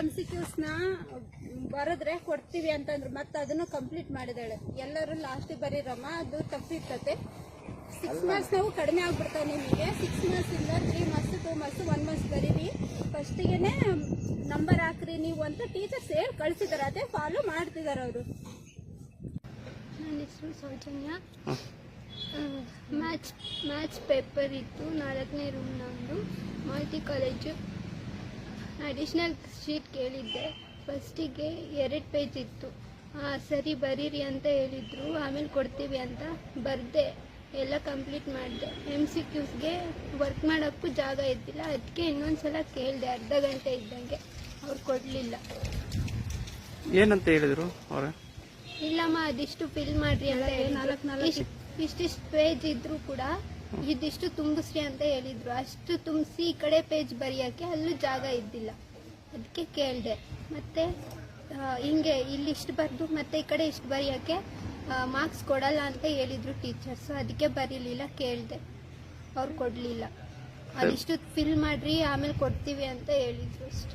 M C ಕ್ಯೂಸ್ನ ಬರೆದ್ರೆ ಕೊಡ್ತೀವಿ ಅಂತಂದ್ರು ಮತ್ತೆ ಅದನ್ನು ಕಂಪ್ಲೀಟ್ ಮಾಡಿದಾಳೆ ಎಲ್ಲರೂ ಲಾಸ್ಟಿಗೆ ಬರೀರಮ್ಮ ಅದು ತಪ್ಪಿರ್ತತೆ ಸಿಕ್ಸ್ ಮಂತ್ಸ್ ನಾವು ಕಡಿಮೆ ಆಗ್ಬಿಡ್ತಾವೆ ನಿಮಗೆ. ಸಿಕ್ಸ್ ಮಂತ್ಸ್ ಇಂದ three months two months one months ಬರೀರಿ. ಫಸ್ಟಿಗೆನೆ ನಂಬರ್ ಹಾಕ್ರಿ ನೀವು ಅಂತ ಟೀಚರ್ಸ್ ಹೇಳಿ ಕಳ್ಸಿದಾರೆ. ಅದೇ ಫಾಲೋ ಮಾಡ್ತಿದ್ದಾರೆ ಅವರು. ನನ್ನ ಹೆಸರು ಸೌಜನ್ಯ. ಮ್ಯಾಚ್ ಮ್ಯಾಚ್ ಪೇಪರ್ ಇತ್ತು. ನಾಲ್ಕನೇ ರೂಮ್ ನಮ್ಮದು ಮಾಹಿತಿ ಕಾಲೇಜು ಅಡಿಷ್ನಲ್ ಶೀಟ್ ಕೇಳಿದ್ದೆ. ಫಸ್ಟಿಗೆ ಎರಡು ಪೇಜ್ ಇತ್ತು. ಹಾಂ ಸರಿ ಬರೀರಿ ಅಂತ ಹೇಳಿದರು. ಆಮೇಲೆ ಕೊಡ್ತೀವಿ ಅಂತ ಬರ್ದೆ. ಎಲ್ಲ ಕಂಪ್ಲೀಟ್ ಮಾಡಿದೆ. ಎಂ ಸಿ ಕ್ಯೂಸ್ಗೆ ವರ್ಕ್ ಮಾಡೋಕ್ಕೂ ಜಾಗ ಇದ್ದಿಲ್ಲ. ಅದಕ್ಕೆ ಇನ್ನೊಂದು ಸಲ ಕೇಳಿದೆ. ಅರ್ಧ ಗಂಟೆ ಇದ್ದಂಗೆ. ಅವ್ರು ಕೊಡಲಿಲ್ಲ. ಏನಂತ ಹೇಳಿದ್ರು ಅವ್ರ? ಇಲ್ಲಮ್ಮ ಅದಿಷ್ಟು ಫಿಲ್ ಮಾಡ್ರಿ ಅಂತ ನಾಲ್ಕು ನಾಲ್ಕು ಇಷ್ಟಿಷ್ಟು ಪೇಜ್ ಇದ್ರು ಕೂಡ ಇದಿಷ್ಟು ತುಂಬಿಸ್ರಿ ಅಂತ ಹೇಳಿದ್ರು. ಅಷ್ಟು ತುಂಬಿಸಿ ಈ ಕಡೆ ಪೇಜ್ ಬರೆಯೋಕ್ಕೆ ಅಲ್ಲೂ ಜಾಗ ಇದ್ದಿಲ್ಲ. ಅದಕ್ಕೆ ಕೇಳಿದೆ. ಮತ್ತೆ ಹಿಂಗೆ ಇಲ್ಲಿ ಇಷ್ಟು ಬರೆದು ಮತ್ತೆ ಈ ಕಡೆ ಇಷ್ಟು ಬರೆಯೋಕ್ಕೆ ಮಾರ್ಕ್ಸ್ ಕೊಡಲ್ಲ ಅಂತ ಹೇಳಿದ್ರು ಟೀಚರ್ಸ್ ಅದಕ್ಕೆ ಬರೀಲಿಲ್ಲ, ಕೇಳಿದೆ. ಅವ್ರು ಕೊಡಲಿಲ್ಲ. ಅದಿಷ್ಟು ಫಿಲ್ ಮಾಡ್ರಿ, ಆಮೇಲೆ ಕೊಡ್ತೀವಿ ಅಂತ ಹೇಳಿದ್ರು ಅಷ್ಟು.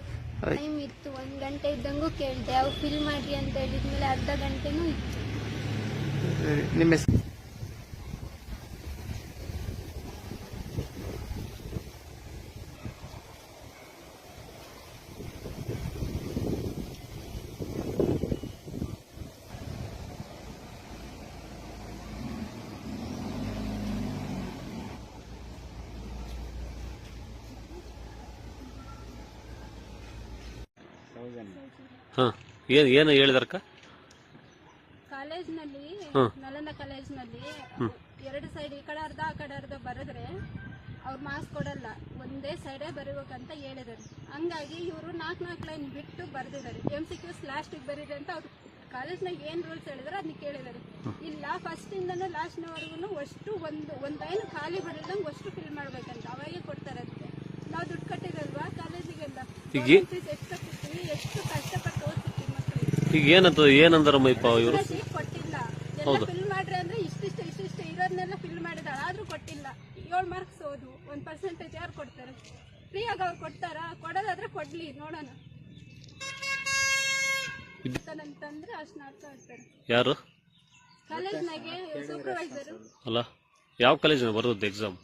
ಟೈಮ್ ಇತ್ತು, ಒಂದು ಗಂಟೆ ಇದ್ದಂಗೂ ಕೇಳಿದೆ. ಅವ್ರು ಫಿಲ್ ಮಾಡಿರಿ ಅಂತ ಹೇಳಿದ್ಮೇಲೆ ಅರ್ಧ ಗಂಟೆನೂ ಇತ್ತು ಸರಿ, ನಿಮ್ಮ ಹೆಸರು ಹಾಂ. ಏನು ಏನು ಹೇಳಿದಾರಕ್ಕ ಕಾಲೇಜ್ನಲ್ಲಿ ಹ್ಮ್. ನಲಂದ ಕಾಲೇಜ್ನಲ್ಲಿ ಎರಡು ಸೈಡ್ ಈ ಕಡೆ ಅರ್ಧ ಆ ಕಡೆ ಅರ್ಧ ಬರೆದ್ರೆ ಅವ್ರು ಮಾರ್ಕ್ಸ್ ಕೊಡಲ್ಲ. ಒಂದೇ ಸೈಡೇ ಬರೀಬೇಕಂತ ಹೇಳಿದ್ದಾರೆ ಹಂಗಾಗಿ ಇವರು ನಾಲ್ಕು ನಾಲ್ಕು ಲೈನ್ ಬಿಟ್ಟು ಬರೆದಿದ್ದಾರೆ ಎಂ ಸಿ ಕ್ಯೂಸ್ ಲಾಸ್ಟಿಗೆ ಬರೀರಿ ಅಂತ ಅವ್ರು ಕಾಲೇಜ್ನಾಗ ಏನು ರೂಲ್ಸ್ ಹೇಳಿದ್ರೆ ಅದನ್ನ ಕೇಳಿದ್ದಾರೆ ಇಲ್ಲ ಫಸ್ಟಿಂದನೂ ಲಾಸ್ಟ್ನವರೆಗೂ ಅಷ್ಟು ಒಂದು ಒಂದು ಲೈನ್ ಖಾಲಿ ಬಿಡಿದಂಗೆ ಅಷ್ಟು ಫಿಲ್ ಮಾಡ್ಬೇಕಂತ ಅವಾಗೆ ಕೊಡ್ತಾರೆ ಅದಕ್ಕೆ ನಾವು ದುಡ್ಡು ಕಟ್ಟಿರಲ್ವಾ ಕಾಲೇಜಿಗೆಲ್ಲ. ಈಗ ಎಷ್ಟು ಕಟ್ಟಿರ್ತೀವಿ ಎಷ್ಟು ಮಕ್ಕಳಿಗೆ ಈಗ ಏನಂತ ಏನಂದ್ರ ಇಪ್ಪ ಇವರು? ಶೀಟ್ ಕೊಟ್ಟಿಲ್ಲ. ಹೌದು. ಫಿಲ್ ಮಾಡ್ರಿ ಅಂದ್ರೆ ಇಷ್ಟಿಷ್ಟು ಇಷ್ಟಿಷ್ಟು ಇರೋದನ್ನೆಲ್ಲ ಫಿಲ್ ಮಾಡಿದಾಳ. ಆದ್ರೂ ಕೊಟ್ಟಿಲ್ಲ. ಏಳು ಮಾರ್ಕ್ಸ್ ಓದು. ಒಂದ್ ಪರ್ಸೆಂಟೇಜ್ ಯಾರು ಕೊಡ್ತಾರೆ? ಫ್ರೀಯಾಗಿ ಅವ್ರು ಕೊಡ್ತಾರ? ಕೊಡೋದಾದ್ರೆ ಕೊಡ್ಲಿ ನೋಡೋಣ. ಅಂತಂದ್ರೆ ಅಷ್ಟು ಅರ್ಥ ಆಗ್ತಾರೆ ಯಾರು? ಕಾಲೇಜ್ನಾಗೆ ಸೂಪರ್ವೈಸರು ಅಲ್ಲ ಯಾವ ಕಾಲೇಜ್ ಬರೋದು ಎಕ್ಸಾಮ್